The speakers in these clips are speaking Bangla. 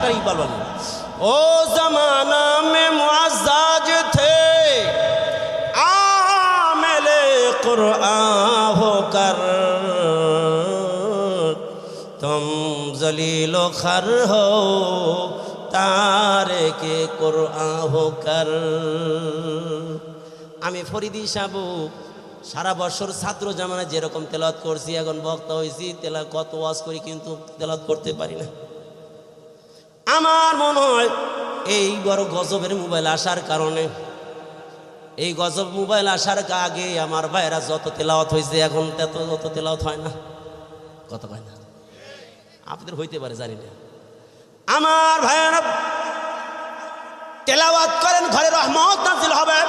इकबाल वाले ओ जमाना में मुआजाज थे आमिले कुरआन होकर तुम जलीलो खर हो तारे के कुरआन होकर আমি ফরিদি সাবু সারা বছর ছাত্র জামানা যেরকম তেলাত করছি এখন বক্তা হয়েছি তেলা কত ওয়াজ করি কিন্তু তেলাত করতে পারি না আমার মনে হয় এই বড় গজবের মোবাইল আসার কারণে, এই গজব মোবাইল আসার আগে আমার ভাইরা যত তেলাওয়াত হয়েছে, এখন তত যত তেলাওয়াত হয় না। কত হয় না। আপনাদের হইতে পারে, জানি না। আমার ভাইয়েরা তেলাওয়াত করেন, ঘরে রহমত নাজিল হবে।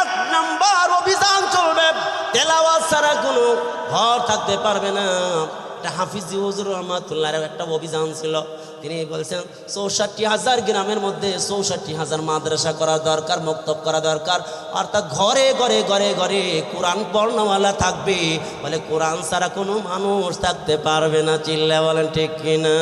এক নাম্বার অভিযান চলবে। তেলাওয়াত ছাড়া কোনো ঘর থাকতে পারবে না। একটা হাফিজি হুজুর রহমাতুল্লাহ একটা অভিযান ছিল। তিনি বলছেন, চৌষট্টি হাজার গ্রামের মধ্যে চৌষট্টি হাজার মাদ্রাসা করা দরকার, মক্তব করা দরকার। অর্থাৎ ঘরে ঘরে ঘরে ঘরে কোরআন পড়নাওয়ালা থাকবে। বলে কোরআন ছাড়া কোনো মানুষ থাকতে পারবে না, চিল্লা বলেন ঠিক কিনা?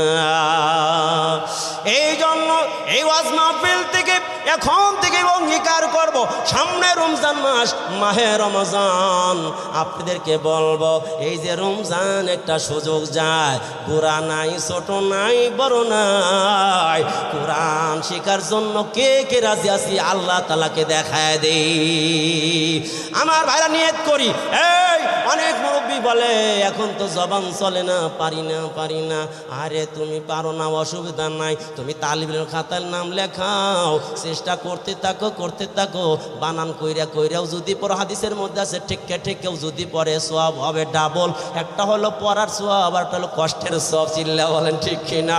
এই জন্য এই ওয়াজ মাহফিল থেকে এখন থেকে অঙ্গীকার করব। সামনে রমজান মাস, মাহে রমজান। আপনাদেরকে বলব, এই যে রমজান একটা সুযোগ যায়। বুড়া নাই, ছোট নাই, বড় নাই। কোরআন শেখার জন্য কে কে রাজি আছি? আল্লাহ তালাকে দেখায় দেই। আমার ভাইরা নিয়ত করি। এই অনেক মুরব্বী বলে, এখন তো জবান চলে না, পারি না পারি না। আরে, তুমি পারো না, অসুবিধা নাই। তুমি তালিবের খাতার নাম লেখাও। চেষ্টা করতে থাকো করতে থাকো। বানান কইরা কইরাও যদি পর হাদিসের মধ্যে আছে, ঠিককে, ঠিককেও যদি পরে সব হবে ডাবল একটা হলো পড়ার সব আর একটা হলো কষ্টের সব চিল্লা বলেন, ঠিক কিনা?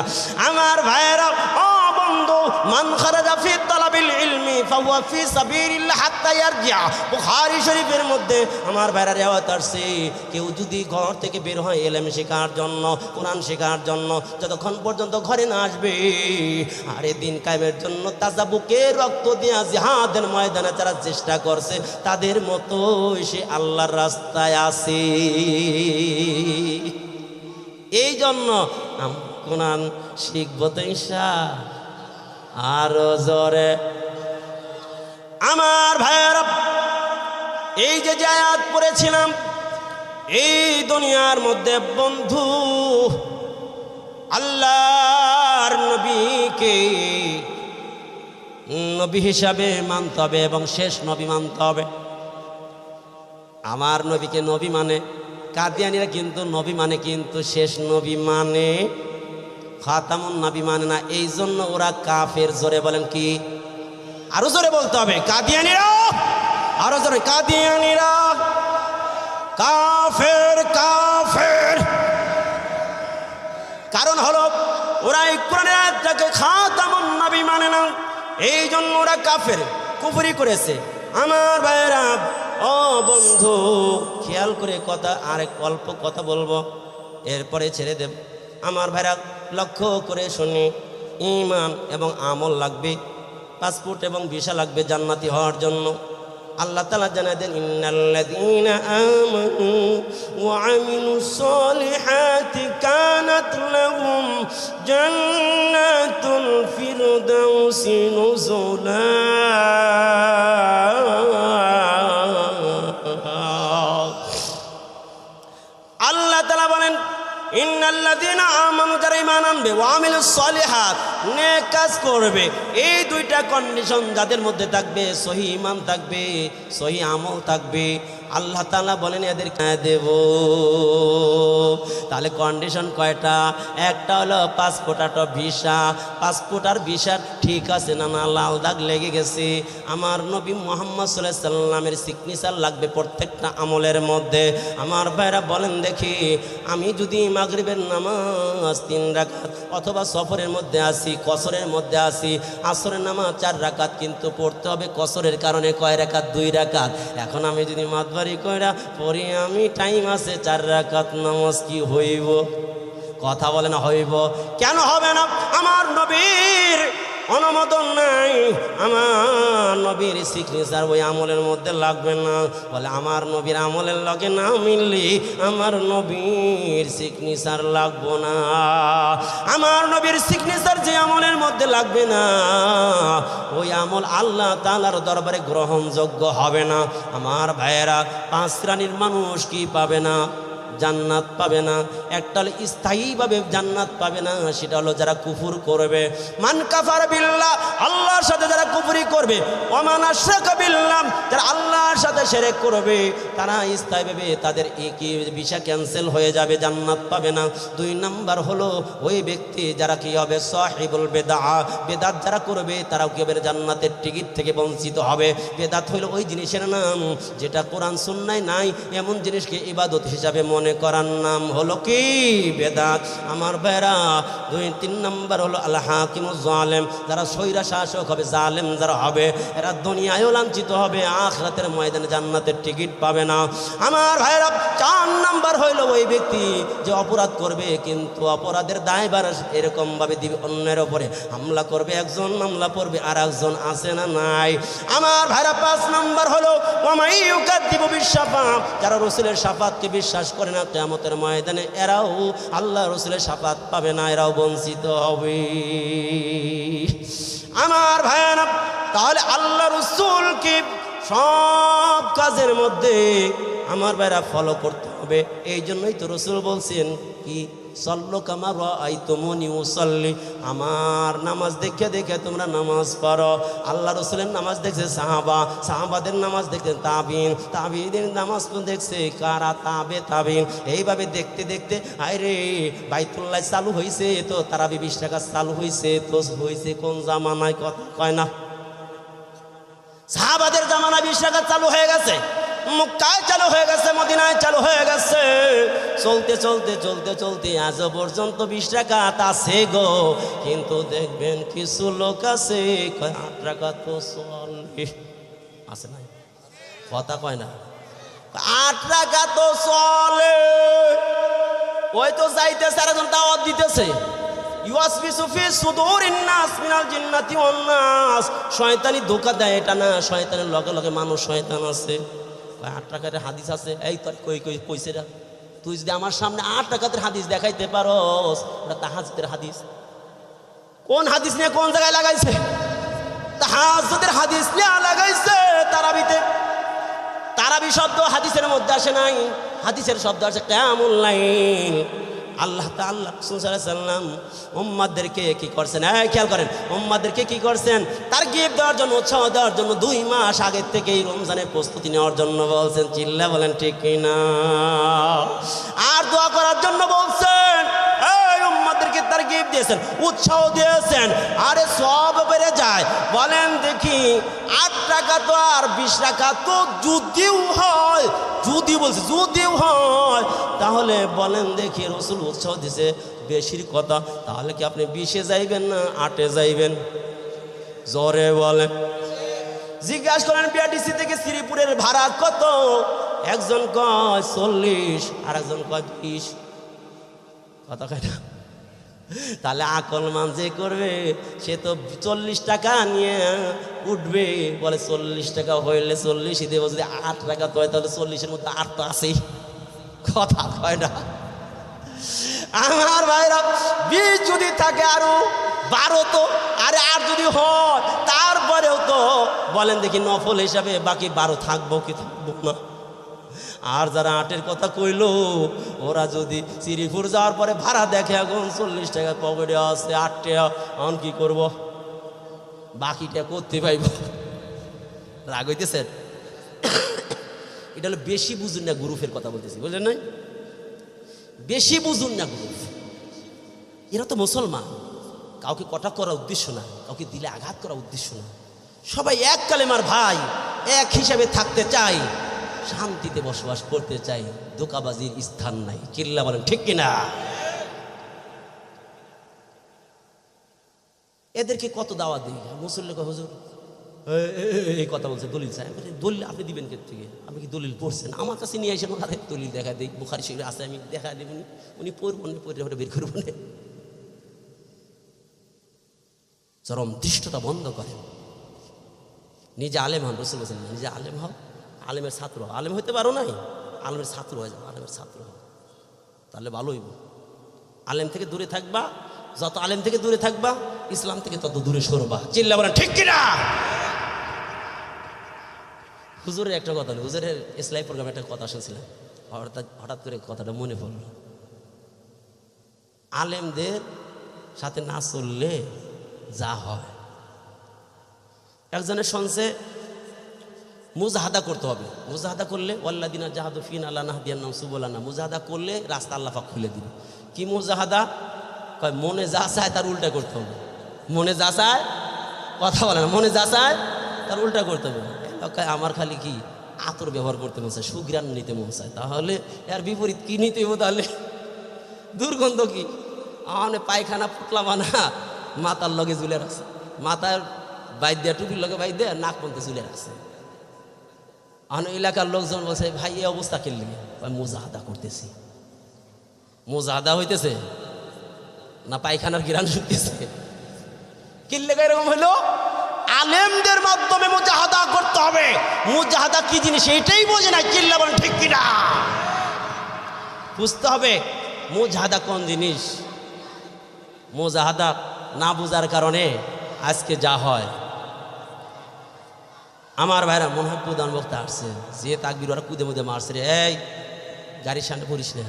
আমার ভাইয়েরা বন্ধু মান শরীফের মধ্যে আমার কেউ যদি ঘর থেকে বের হয় শেখার জন্য, কোরআন শেখার জন্য, যতক্ষণ পর্যন্ত ঘরে না আসবে দিন জন্য রক্ত ময়দানে তারা চেষ্টা করছে, তাদের মতো সে আল্লাহর রাস্তায় আছে। এই জন্য কোরআন শিখব তো ইনশা। আরও জোরে। আমার ভাইয়েরা এই যে জায়াত পড়েছিলাম, এই দুনিয়ার মধ্যে বন্ধু আল্লাহর নবীকে নবী হিসাবে মানতে হবে এবং শেষ নবী মানতে হবে। আমার নবীকে নবী মানে কাদিয়ানিরা কিন্তু নবী মানে কিন্তু শেষ নবী মানে খাতামুন নাবি মানে না এই জন্য ওরা কাফের। জোরে বলেন কি? আরও জোরে বলতে হবে। কাদিয়ানিরা, আরও জোরে। কাদিয়ানিরা, কাফের কাফের। কারণ হলো, ওরা এই কোরআনের আয়াতটাকে খাতামুন নাবি মানে না এই জন্য ওরা কাফের, কুফরি করেছে। আমার ভাইয়েরা, ও বন্ধু, খেয়াল করে কথা, আরেক অল্প কথা বলব। এরপরে ছেড়ে দেব। আমার ভাইরা লক্ষ্য করে শুনি ইমান এবং আমল লাগবে, পাসপোর্ট এবং ভিসা লাগবে জান্নাতি হওয়ার জন্য। আল্লাহ তালা জানা দেন, ইন্নাল্লাযীনা আমানু যারা ইমান আনবে ওয়ামিল সালিহাত নেক কাজ করবে। এই দুইটা কন্ডিশন যাদের মধ্যে থাকবে, সহি ইমান থাকবে, সহি আমল থাকবে। আল্লাহ তাআলা বলেন এদের দেব। তাহলে কন্ডিশন কয়টা? একটা হলো পাসপোর্ট আর ভিসা। পাসপোর্ট আর ভিসা ঠিক আছে না? না, লাল দাগ লেগে গেছে। আমার নবী মোহাম্মদ সাল্লাহ সাল্লামের সিগনেচার লাগবে প্রত্যেকটা আমলের মধ্যে। আমার ভাইরা বলেন, দেখি, আমি যদি মাগরিবের নামাজ তিন রাকাত অথবা সফরের মধ্যে আসি, কসরের মধ্যে আসি, আসরের নামাজ চার রাকাত কিন্তু পড়তে হবে। কসরের কারণে কয় রাকাত? দুই রাকাত। এখন আমি যদি মাতবাড়ি কইরা পরে আমি টাইম আছে চার রাকাত নামাজ কি হইব? কথা বলে না হইব। কেন হবে না? আমার নবীর অনুমোদন নাই। আমার নবীর সিগনেচার ওই আমলের মধ্যে লাগবে না। বলে আমার নবীর আমলের লগে না মিললে আমার নবীর সিগনেচার লাগবো না। আমার নবীর সিগনেচার যে আমলের মধ্যে লাগবে না, ওই আমল আল্লাহ তালার দরবারে গ্রহণযোগ্য হবে না। আমার ভাইয়েরা, পাঁচ শ্রেণির মানুষ কি পাবে না? জান্নাত পাবে না। একটা হলো স্থায়ীভাবে জান্নাত পাবে না, সেটা হলো যারা কুফুর করবে। মান কাফার বিল্লাহ, আল্লাহর সাথে যারা কুফুরি করবে। ওমান আশরাক বিল্লাহ, যারা আল্লাহর সাথে শিরক করবে, তারা স্থায়ীভাবে তাদের কি ভিসা ক্যান্সেল হয়ে যাবে, জান্নাত পাবে না। দুই নাম্বার হলো, ওই ব্যক্তি যারা কি হবে? সাহিবুল বেদা বেদাত যারা করবে, তারাও কি হবে? জান্নাতের টিকিট থেকে বঞ্চিত হবে। বেদাত হইল ওই জিনিসের নাম, যেটা কোরআন সুন্নায় নাই, এমন জিনিসকে ইবাদত হিসাবে মনে করার নাম হলো কি? বেদাত। আমার বেড়া দুই, তিন নম্বর হলো আল্লাহ হাকিম জালেম। যারা সৈরা শাসক হবে, জালেম যারা হবে, এরা দুনিয়ায়ও লাঞ্ছিত হবে, আখরাতের ময়দানে জান্নাতের টিকিট পাবে না। আমার ভাইরা চার নাম্বার হইল ওই ব্যক্তি যে অপরাধ করবে, কিন্তু অপরাধের দায়বার এরকমভাবে দিবে অন্যের ওপরে হামলা করবে, একজন মামলা পড়বে আর একজন আছে না নাই? আমার ভাইরা পাঁচ নাম্বার হলো বিশ্বাপা যারা রসুলের সাফাতকে বিশ্বাস করে না কেমতের ময়দানে এরাও আল্লাহ রসুলের সাফাত পাবে না, এরাও বঞ্চিত হবে। আমার ভাইয়ারা, তাহলে আল্লাহ রসুলকে সব কাজের মধ্যে আমার ভাইরা ফলো করতে হবে? এই জন্যই তো রসুল বলছেন কি সল্লো কামার আই আমার নামাজ দেখে দেখে তোমরা নামাজ পড়ো। আল্লাহ রসুলের নামাজ দেখছে সাহাবা। সাহাবাদের নামাজ দেখছে তাবিন। তাবিদের নামাজ দেখছে কারা তাবে তাবিন। এইভাবে দেখতে দেখতে আরে বাইতুল্লাহ চালু হয়েছে তো, তারা বিশ টাকা চালু হয়েছে তো হয়েছে কোন জামানায় কথা কয় না? সাহাবাদের জামানা বিশ টাকা চালু হয়ে গেছে। মক্কায় চালু হয়ে গেছে, মদিনায় চালু হয়ে গেছে। চলতে চলতে চলতে চলতে আজও পর্যন্ত বিশ টাকা আছে গো। কিন্তু দেখবেন কিছু লোক আছে আট আছে না কথা কয় না। আট টাকা তো চলে ওই তো যাইতেছে আর দাওয়াত দিতেছে। শয়তানি ধোকা দেয়, এটা না, শয়তানের লগে লগে মানুষ শয়তান আছে। আট টাকার হাদিস আছে? এই তোর কই কই, কইছে তুই যদি আমার সামনে আট টাকাতের হাদিস দেখাইতে পারস, ওটা তাহাজদের হাদিস। কোন হাদিস নিয়ে কোন জায়গায় লাগাইছে? তাহাজদের হাদিস নিয়ে লাগাইছে তারাবিতে। তারাবি শব্দ হাদিসের মধ্যে আসে নাই। হাদিসের শব্দ আসে কেমন লাইন আল্লাহ তাল্লাহ সাল্লাম উম্মাদেরকে কি করছেন? হ্যাঁ খেয়াল করেন, উম্মাদেরকে কি করছেন? তার গিফট দেওয়ার জন্য, উৎসাহ দেওয়ার জন্য দুই মাস আগের থেকে এই রমজানের প্রস্তুতি নেওয়ার জন্য বলছেন, চিল্লা বলেন ঠিক কিনা? আর দোয়া করার জন্য বলছেন উম্মাদেরকে তার গিফট দিয়েছেন, উৎসাহ দিয়েছেন, আরে সব বেড়ে যায়। বলেন দেখি, আট টাকা তো আর বিশ টাকা তো যদিও হয়, যদি বলছে যদিও হয়, তাহলে বলেন দেখি রসুল উৎসাহ দিছে বেশির কথা, তাহলে কি আপনি বিশে যাইবেন না আটে যাইবেন? জোরে বলেন। জিজ্ঞাসা করেন, বিআরটিসি থেকে শ্রীপুরের ভাড়া কত? একজন কয় চল্লিশ আর একজন কয় বিশ। কথা কয় তাহলে আকল মান যে করবে, সে তো চল্লিশ টাকা নিয়ে উঠবে। বলে চল্লিশ টাকা হইলে চল্লিশই দেবো, যদি আট টাকা তো তাহলে চল্লিশের মধ্যে আট তো আছেই। কথা হয় না। আমার ভাইরা, বিশ যদি থাকে আরও বারো তো, আরে আর যদি হয়, তারপরেও তো বলেন দেখি নফল হিসাবে বাকি বারো থাকব কি থাকব না। আর যারা আটের কথা কইলো, ওরা যদি শ্রীপুর যাওয়ার পরে ভাড়া দেখে, এখন চল্লিশ টাকা পকেটে আছে আট টাকা, এখন কি করব? বাকিটা করতে পাইব। রাগ হইতেছেন এটা হলো বেশি বুঝুন না গ্রুপের কথা বলতেছি, বুঝলেন নাই? বেশি বুঝুন না গ্রুপ। এরা তো মুসলমান। কাউকে কটা করার উদ্দেশ্য না, কাউকে দিলে আঘাত করার উদ্দেশ্য না। সবাই এক কালেমার ভাই, এক হিসাবে থাকতে চাই। শান্তিতে বসবাস করতে চাই, ধোকাবাজির স্থান নাই। চিল্লা বলেন, ঠিক কিনা? এদেরকে কত দাওয়া দিই? মুসল্লি হুজুর। এই কথা বলছে দলিল সাহেব। দলিল আপনি দিবেন কে থেকে? আপনি কি দলিল পড়ছেন? আমার কাছে নিয়ে এসে আমার দলিল দেখা দিই। বুখারি শরীর আছে, আমি দেখা দেবেন উনি পড়ব না পড়ে ওটা বের করব না। চরম দৃষ্টতা বন্ধ করেন। নিজে আলেম হন, রসুল নিজে আলেম হও আলেমের ছাত্র। আলেম হইতে পারো নাই? আলেমের ছাত্র হয়ে যাও, আলেমের ছাত্র তাহলে ভালো হইব। আলেম থেকে দূরে থাকবা, যত আলেম থেকে দূরে থাকবা, ইসলাম থেকে তত দূরে সরবা। চিল্লা বলেন ঠিক কিনা? হুজুরের একটা কথা হলো হুজুরের ইসলাই প্রোগ্রামে একটা কথা শুনছিলাম। হঠাৎ হঠাৎ করে কথাটা মনে পড়ল। আলেমদের সাথে না চললে যা হয়। একজনের শুনছে মুজাহাদা করতে হবে। মুজাহাদা করলে ওয়াল্লাদিনা জাহাদু ফিন আল্লাহ নাহদিয়ার নাম সুবলানা। মুজাহাদা করলে রাস্তা আল্লাহ খুলে দিবে। কি মুজাহাদা? কয়, মনে যা চায় তার উল্টা করতে হবে। মনে যা চায়, কথা বলে না। মনে যা চায় তার উল্টা করতে হবে। কয়, আমার খালি কি আতর ব্যবহার করতে মন চায় সুগ্রাণ নিতে মন চায়। তাহলে এর বিপরীত কি নিতে হবে তাহলে? দুর্গন্ধ কি? আমার পায়খানা পুতলা বানা মাথার লগে ঝুলে রাখছে। মাথার বাইর দেয়া, টুপির লগে বাইর দেয়া, নাক পর্যন্ত ঝুলে রাখছে। আন এলাকার লোকজন বলছে, ভাই, এই অবস্থা কিনলি মোজাহাদা করতেছি। মোজাহাদা হইতেছে? না, পায়খানার গিরান শুকতেছে কিনলে এরকম হলো? আলেমদের মাধ্যমে করতে হবে। কি জিনিস? বোঝে না কিল্লা ঠিক কিনা? বুঝতে হবে কোন জিনিস? মুজাহাদা না বুঝার কারণে আজকে যা হয় আমার ভাইরা মনে হয় প্রধান বক্তা আসছে, যে তাকবির ওরা কুদে মুদে মারছে রে, এই গাড়ির সামনে পড়িস না।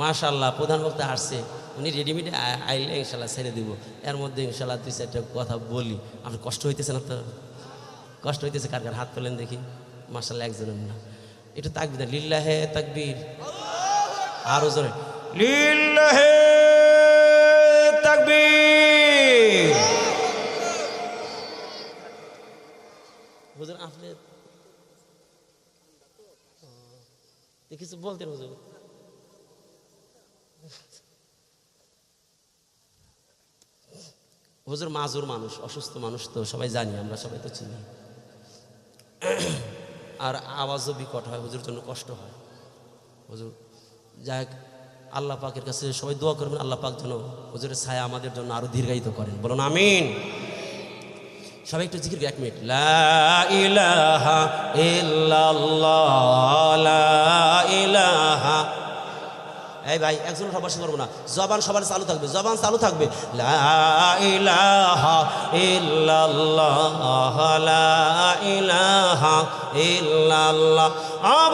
মাশাল্লাহ প্রধান বক্তা আসছে, উনি রেডিমেড আইলে ইনশাল্লাহ ছেড়ে দিব। এর মধ্যে ইনশাল্লাহ দুই চারটা কথা বলি। আপনার কষ্ট হইতেছে না তো? কষ্ট হইতেছে কার কার? হাত তোলেন দেখি। মাশাল্লাহ একজনের না। একটু তাকবির না, লিল্লাহে তাকবীর। আরও জোরে। লিল্লাহে তাকবীর। আপনি কিছু বলতেন হুজুর হুজুর মাজুর মানুষ, অসুস্থ মানুষ তো সবাই জানি, আমরা সবাই তো চিনি। আর আওয়াজও বিকট হয়, হুজুর জন্য কষ্ট হয়। হুজুর যাক আল্লাহ পাকের কাছে সবাই দোয়া করবেন, আল্লাহ পাক যেন হুজুরের ছায়া আমাদের জন্য আরও দীর্ঘায়িত করেন। বলুন, আমিন। সবাই একটু জিকির করে এক মিনিট। লাহা ইলাহা এই ভাই একজন সবার সাথে করব না। জবান সবার চালু থাকবে, জবান চালু থাকবে।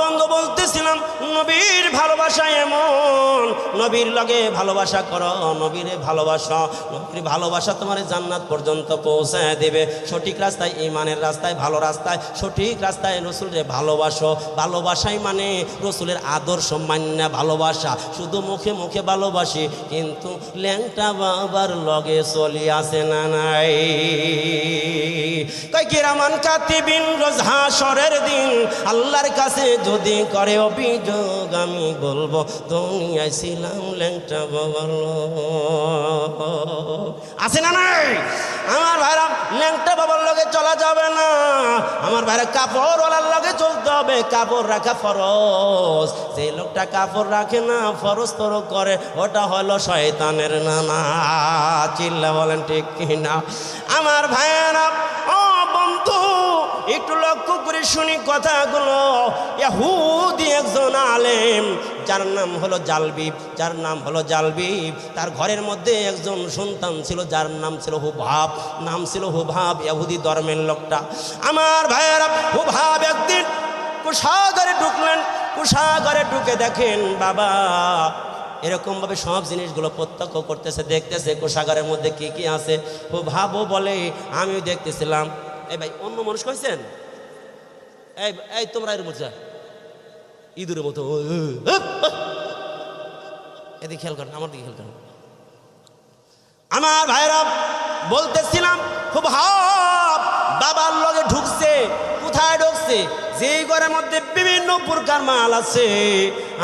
বন্ধু বলতেছিলাম, নবীর ভালোবাসা এমন, নবীর লগে ভালোবাসা করো, নবীর ভালোবাসা নবীর ভালোবাসা তোমার জান্নাত পর্যন্ত পৌঁছায় দেবে। সঠিক রাস্তায়, ইমানের রাস্তায়, ভালো রাস্তায়, সঠিক রাস্তায় রসুলের ভালোবাসো। ভালোবাসাই মানে রসুলের আদর্শ, মান্য, ভালোবাসা। শুধু মুখে মুখে ভালোবাসি, কিন্তু ল্যাংটা বাবার লগে চলি আসে না নাই। কিরামান কাতিবিন রোজ হাসরের দিন, আল্লাহর কাছে যদি করে অভিযোগ, আমি বলব, দুনিয়ায় ছিলাম ল্যাংটা বাবার আছে না নাই? আমার ভাইরা ল্যাংটা বাবার লগে চলা যাবে না। আমার ভাইরা কাপড় ওলার লগে চলতে হবে। কাপড় রাখা ফরজ। যে লোকটা কাপড় রাখে না, ফরজ তোর করে। ওটা হলো শয়তানের নানা। চিল্লা বলেন ঠিক কিনা? আমার ভাইয়েরা একটু লক্ষ্য করে শুনি কথাগুলো। ইয়াহুদি একজন আলেম, যার নাম হলো জালবিব যার নাম হলো জালবিব তার ঘরের মধ্যে একজন সন্তান ছিল, যার নাম ছিল হুভাব নাম ছিল হুভাব ইয়াহুদি ধর্মের লোকটা। আমার ভাইয়েরা হুভাব একদিন কুষাগরে ঢুকলেন। কুষাগরে ঢুকে দেখেন, বাবা এরকম ভাবে সব জিনিসগুলো প্রত্যক্ষ করতেছে, দেখতেছে কোষাগারের মধ্যে কি কি আছে। ও ভাবো বলে, আমিও দেখতেছিলাম। এই ভাই অন্য মানুষ কইছেন এই এই তোমরা এর মজা ইঁদুরের মতো। এদিকে খেয়াল করেন আমার দিকে খেয়াল করেন আমার ভাইরা বলতেছিলাম খুব ঢুকছে কোথায় ঢুকছে যে ঘরের মধ্যে বিভিন্ন প্রকার মাল আছে।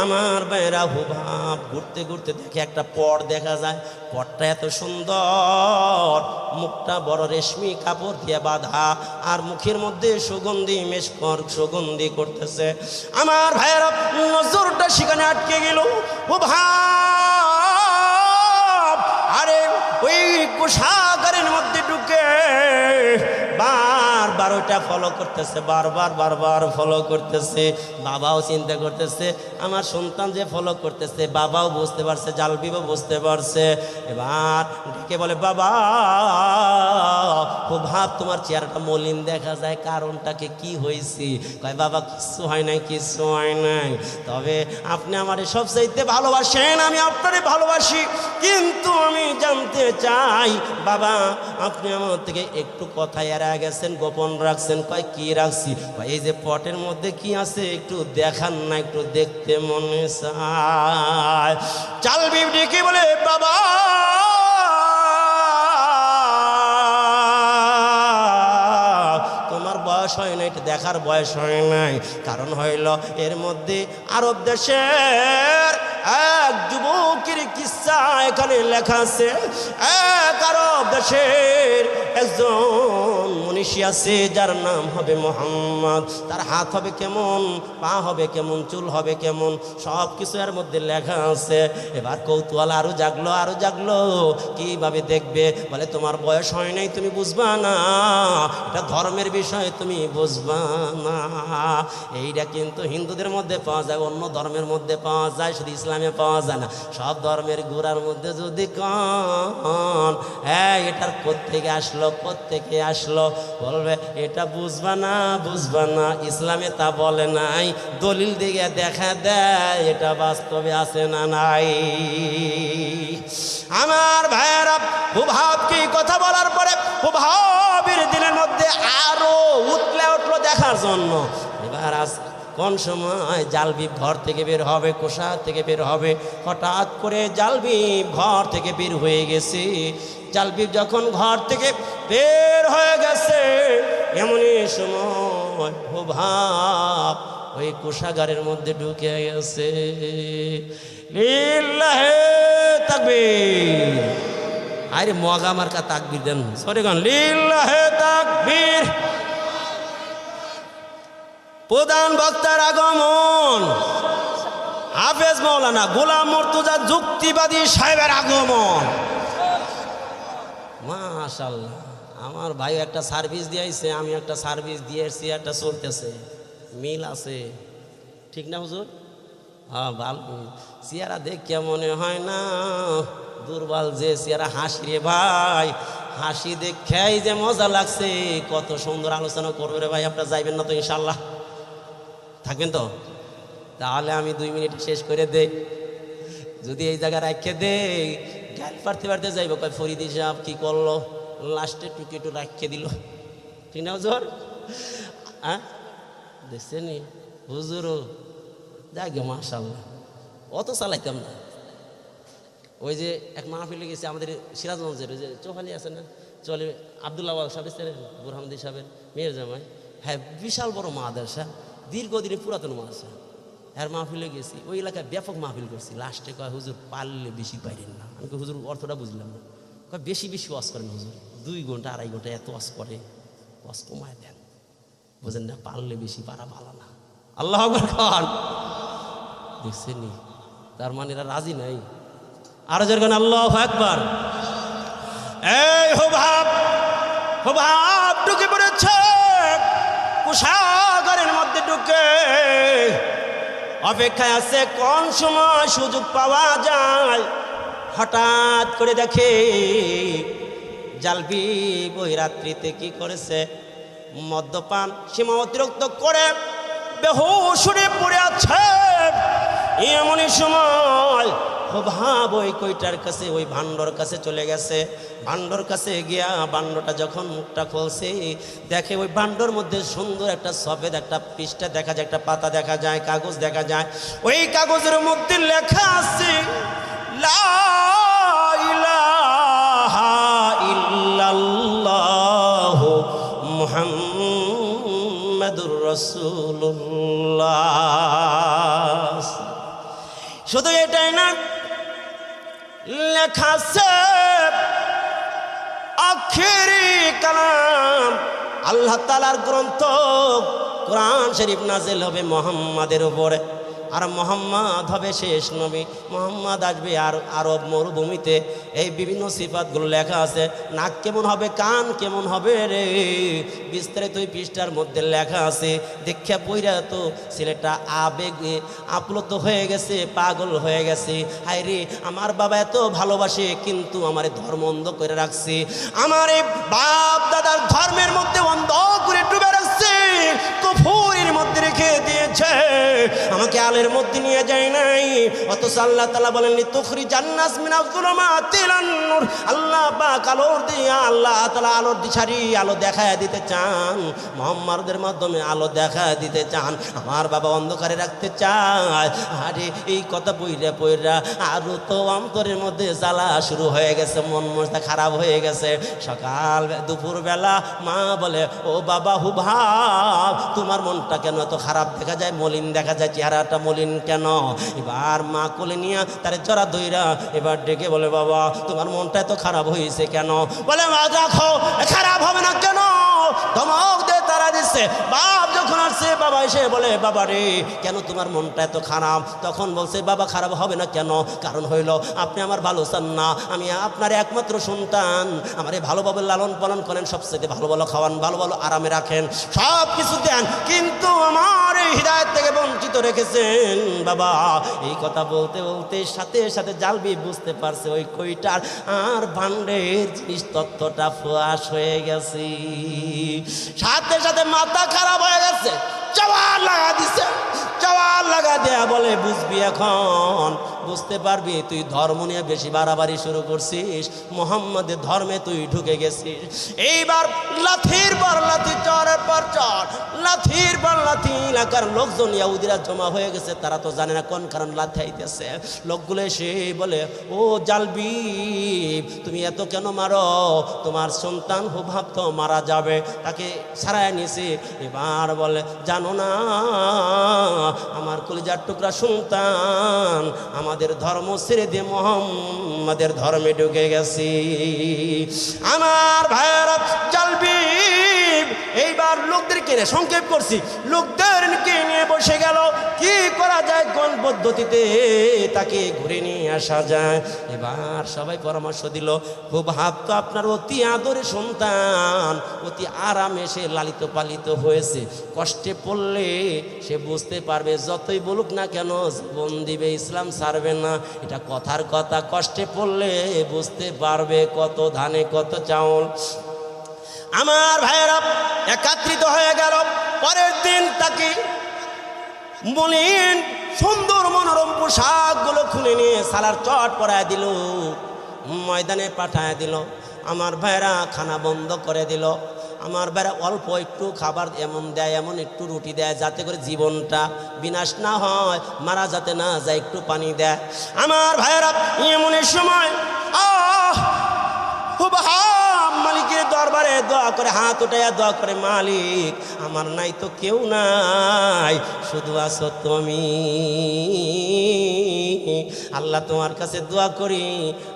আমার ভাইরা হুভাব ঘুরতে ঘুরতে দেখে একটা পট দেখা যায়। পটটা এত সুন্দর, মুখটা বড় রেশমি কাপড় দিয়ে বাঁধা, আর মুখের মধ্যে সুগন্ধি, মেশকর সুগন্ধি করতেছে। আমার ভাইয়েরা, নজরটা সেখানে আটকে গেল। ও আরে ওই কোষাগারের মধ্যে ঢুকে বারবার ওটা ফলো করতেছে, বারবার বারবার ফলো করতেছে, বাবাও চিন্তা করতেছে, আমার সন্তান যে ফলো করতেছে, বাবাও বুঝতে পারছে, জালবিও বুঝতে পারছে। এবার ডেকে বলে, বাবা, খুব ভাব তোমার চেহারাটা মলিন দেখা যায় কারণটাকে কি হয়েছে? কয়, বাবা, কিচ্ছু হয় নাই, কিচ্ছু হয় নাই। তবে আপনি আমার সবচাইতে ভালোবাসেন, আমি আপনারে ভালোবাসি, কিন্তু আমি জানতে চাই, বাবা, আপনি আমার থেকে একটু কথা এড়া গেছেন, গোপন রাখছেন, কয়, কি রাখছি? কয়, এই যে পটের মধ্যে কি আছে, একটু দেখান না, একটু দেখতে মনে চায়। চাল বিবডি কি বলে, বাবা! বয়স হয় না এটা দেখার বয়স হয় নাই। কারণ হইল, এর মধ্যে আরব দেশের এক যুবকের কিসা এখানে লেখা আছে, এক আরব দেশের একজন মনীষী আছে, যার নাম হবে মোহাম্মদ। তার হাত হবে কেমন, পা হবে কেমন, চুল হবে কেমন সব কিছু এর মধ্যে লেখা আছে। এবার কৌতূহল আরও জাগলো আরও জাগলো। কীভাবে দেখবে? বলে, তোমার বয়স হয় নাই, তুমি বুঝবা না। এটা ধর্মের বিষয়, তুমি বুঝবা না। এইটা কিন্তু হিন্দুদের মধ্যে পাওয়া যায়, অন্য ধর্মের মধ্যে পাওয়া যায়, শুধু ইসলামে পাওয়া যায় না। সব ধর্মের গোড়ার মধ্যে যদি কন হ্যাঁ এটার কোত্থেকে আসলো কোত্থেকে আসলো? বলবে, এটা বুঝবা না বুঝবা না, ইসলামে তা বলে নাই। দলিল দিকে দেখা দেয়, এটা বাস্তবে আছে না নাই। আমার ভাইয়েরা কি কথা বলার পরে প্রভাবের দিনের মধ্যে আরও উতলে উঠল দেখার জন্য। এবার আজ কোন সময় জালবিব ঘর থেকে বের হবে কোষা থেকে বের হবে, হঠাৎ করে জালবিব ঘর থেকে বের হয়ে গেছে। জালবিব যখন ঘর থেকে বের হয়ে গেছে, এমনই সময় প্রভাব ওই কোষাগারের মধ্যে ঢুকে গেছে। লিল্লাহে আরে মগা মার্কা তাকবীর দেন। সরি গান লিল্লাহে তাকবীর। প্রধান বক্তার আগমন। হাফেজ মৌলানা গোলাম মর্তুজা যুক্তিবাদী সাহেবের আগমন। মাশাল্লাহ আমার ভাই একটা সার্ভিস দিয়েছে আমি একটা সার্ভিস দিয়ে একটা চলতেছে। মিল আছে। ঠিক না হুজুর? হ্যাঁ ভালো। চেয়ারা দেখে মনে হয় না, দুর্বল যে চেয়ারা হাসি রে ভাই। হাসি দেখেই যে মজা লাগছে, কত সুন্দর আলোচনা করবে রে ভাই, আপনার যাইবেন না তো ইনশাল্লাহ থাকবেন তো? তাহলে আমি দুই মিনিট শেষ করে দেই। যদি এই জায়গায় রাখে দেই গাল পারতে পারতে যাইব। কয়, ফরিদি সাহেব কি করল? লাস্টে টুকি একটু রাখে দিল। ঠিক না হুজুর? হ্যাঁ? দেখছেন হুজুরও যাই গে মাশাল্লাহ অত চালাইতাম না। ওই যে এক মাহফিলে গেছে আমাদের সিরাজগঞ্জের, ওই যে চৌহালি আছে না? চলে আবদুল্লাহ সাহেব, বুরহামদি সাহেবের মেয়ের জামাই। হ্যাঁ বিশাল বড় মাদ্রাসা। দীর্ঘদিনের পুরাতন মাদ্রাসা হ্যাঁ মাহফিলে গেছি। ওই এলাকায় ব্যাপক মাহফিল করছি। লাস্টে কয়, হুজুর, পারলে বেশি পাইলেন না। আমি হুজুর, অর্থটা বুঝলাম না। কয়, বেশি বেশি ওয়াশ করেন হুজুর। দুই ঘণ্টা, আড়াই ঘণ্টা এত ওয়াশ করে ওয়াশ কমায় দেন। বুঝেন না, পারলে বেশি, পারা ভালো না। আল্লাহ খান দেখছেন তার মানে এরা রাজি নাই। আরও যেরকম আল্লাহ একবার এই হো ভাব হো ভাব ঢুকে পড়েছে। মধ্যে ঢুকে। অপেক্ষায় আছে কোন সময় সুযোগ পাওয়া যায়। হঠাৎ করে দেখে জালবি বই রাত্রিতে কি করেছে? মদ্যপান সীমা অতিরিক্ত করে বেহুশুরে পড়ে আছে। এমনই সময় ভাব ওই কইটার কাছে, ওই ভান্ডর কাছে চলে গেছে। ভান্ডর কাছে গিয়া ভান্ডটা যখন মুখটা খুলছে, দেখে ওই ভান্ডর মধ্যে সুন্দর একটা সফেদ একটা পৃষ্ঠা দেখা যায়, একটা পাতা দেখা যায়, কাগজ দেখা যায়। ওই কাগজের মধ্যে লেখা আছে, লা মুহাম্মাদুর রাসূলুল্লাহ। শুধু এটাই না, লেখা আখেরি কালাম। আল্লাহ তালার গ্রন্থ কোরআন শরীফ নাজেল হবে মোহাম্মদের উপরে। আর মোহাম্মদ হবে শেষ নবী। মোহাম্মদ আসবে আর আরব মরুভূমিতে। এই বিভিন্ন সিফাতগুলো লেখা আছে। নাক কেমন হবে, কান কেমন হবে রে? বিস্তারিত ওই পৃষ্ঠার মধ্যে লেখা আছে। দেখা পইরা তো ছেলেটা আবেগে আপ্লুত হয়ে গেছে, পাগল হয়ে গেছে। হায় রে, আমার বাবা এত ভালোবাসে, কিন্তু আমার ধর্ম অন্ধ করে রাখছে। আমার এই বাপ দাদার ধর্মের মধ্যে অন্ধ করে ডুবে রাখছে। কুফুরির মধ্যে রেখে দিয়েছে। আমাকে আলের মধ্যে নিয়ে যায় নাই। অথচ আল্লাহ তালা বলেন তুখরি জান্নাস মিনা জুলুমাতিল নূর। আল্লাহ পাক আলোর দিয়া, আল্লাহ তালা আলোর দিশারি আলো দেখায় দিতে চান। মোহাম্মদের মাধ্যমে আলো দেখায় দিতে চান। আমার বাবা অন্ধকারে রাখতে চায়। আরে, এই কথা বইরা বইরা আরও তো অন্তরের মধ্যে জ্বালা শুরু হয়ে গেছে, মন মনটা খারাপ হয়ে গেছে। সকাল দুপুর বেলা মা বলে, ও বাবা হু ভাব তোমার মনটা কেন এত খারাপ? দেখা যায় মলিন, দেখা যায় চেহারাটা মলিন কেন? এবার মা কোলে নিয়ে তার জরা দইরা এবার ডেকে বলে, বাবা, তোমার মনটা এত খারাপ হয়েছে কেন? বলে, মা, দেখো, খারাপ হবে না কেন? ধমক দে তারা দিচ্ছে। বাপ যখন আসছে, বাবা এসে বলে, বাবা রে, কেন তোমার মনটা এত খারাপ? তখন বলছে, বাবা, খারাপ হবে না কেন? কারণ হইল, আপনি আমার ভালো চান না, আমি আপনার একমাত্র সন্তান। আমারে ভালোভাবে লালন পালন করেন সবচেয়ে ভালো ভালো খাওয়ান, ভালো ভালো আরামে রাখেন সব কিছু দেন। কিন্তু আমার হৃদায়ত থেকে বঞ্চিত রেখেছেন। বাবা, এই কথা বলতে বলতে সাথে সাথে জালবি বুঝতে পারছে ওই কইটার আর ভান্ডের জিনিস তত্ত্বটা ফুয়াস হয়ে গেছে। সাথে সাথে মাথা খারাপ হয়ে গেছে। চাওয়ার লাগা দিছে। চাওয়ার লাগা দেয়া বলে বুঝবি এখন। বুঝতে পারবি, তুই ধর্ম নিয়ে বেশি বাড়াবাড়ি শুরু করছিস। মোহাম্মদের ধর্মে তুই ঢুকে গেছিস। এইবার লাথির পর লাথি, চরের পর চর, লাথির পর লাথি, এলাকার লোকজন ইয়াহুদিরা জমা হয়ে গেছে, তারা তো জানে না কোন কারণ লাথি আইতেছে। লোকগুলো এসে বলে, ও জালবি তুমি এত কেন মারো? তোমার সন্তান হুভাব তো মারা যাবে, তাকে ছাড়াই নিয়েছে। এবার বলে, জানো না, আমার কলিজার টুকরা সন্তান আমাদের ধর্ম ছেড়ে দিয়ে মোহাম্মদের ধর্মে ঢুকে গেছি। আমার ভাইয়েরা জালবি এইবার লোকদের নিয়ে সংক্ষেপ করছি। লোকদেরকে নিয়ে বসে গেল। কি করা যায় কোন পদ্ধতিতে? তাকে ঘুরে নিয়ে আসা যায়। এবার সবাই পরামর্শ দিল, খুব হাত তো আপনার অতি আদরে সন্তান, অতি আরামে সে লালিত পালিত হয়েছে। কষ্টে পড়লে সে বুঝতে পারবে, যতই বলুক না কেন, জীবন দিবে, ইসলাম ছাড়বে না। এটা কথার কথা। কষ্টে পড়লে বুঝতে পারবে কত ধানে কত চাউল। আমার ভাইয়েরা একাত্রিত হয়ে গেল। পরের দিন তাকে মলিন, সুন্দর, মনোরম পোশাকগুলো খুলে নিয়ে সালার চট পরায় দিল, ময়দানে পাঠায় দিল। আমার ভাইরা খানা বন্ধ করে দিল। আমার ভাইরা অল্প একটু খাবার এমন দেয়, এমন একটু রুটি দেয়, যাতে করে জীবনটা বিনাশ না হয়, মারা যাতে না যায়, একটু পানি দেয়। আমার ভাইয়েরা এমনের সময়, আহ খুব মালিকের দরবারে দোয়া করে, হাত উঠাইয়া দোয়া করে, মালিক, আমার নাই তো কেউ নাই, শুধু আছো তুমি। আল্লাহ তোমার কাছে দোয়া করি,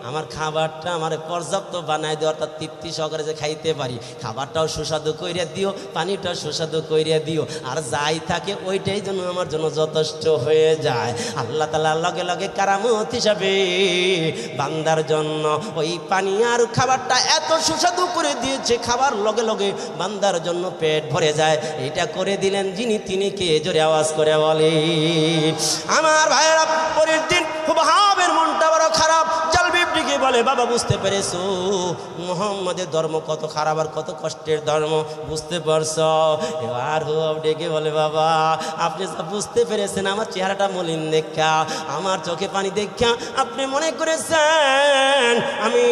আমার খাবারটা আমার পর্যাপ্ত বানাই দেওয়া অর্থাৎ তৃপ্তি সহকারে যে খাইতে পারি। খাবারটাও সুস্বাদু কইরা দিও, পানিটাও সুস্বাদু কইরা দিও, আর যাই থাকে ওইটাই যেন আমার জন্য যথেষ্ট হয়ে যায়। আল্লাহ তালা লগে লগে কারামত হিসাবে বান্দার জন্য ওই পানি আর খাবারটা এত সুস্বাদু করে দিয়েছে খাবার লগে লগে বান্দার জন্য পেট ভরে যায়, এটা করে দিলেন যিনি, তিনি কে? জোরে আওয়াজ করে বলে। আমার ভাইয়েরা, পরের দিন খুব হাবের মনটা বড় খারাপ। জালবিবটিকে বলে, বাবা, বুঝতে পেরেছ? মোহাম্মদের ধর্ম কত খারাপ আর কত কষ্টের ধর্ম। বুঝতে পারছ? এবার হুব ডেকে বলে, বাবা, আপনি যা বুঝতে পেরেছেন। আমার চেহারাটা মলিন দেখা। আমার চোখে পানি দেখা। আপনি মনে করেছেন, আমি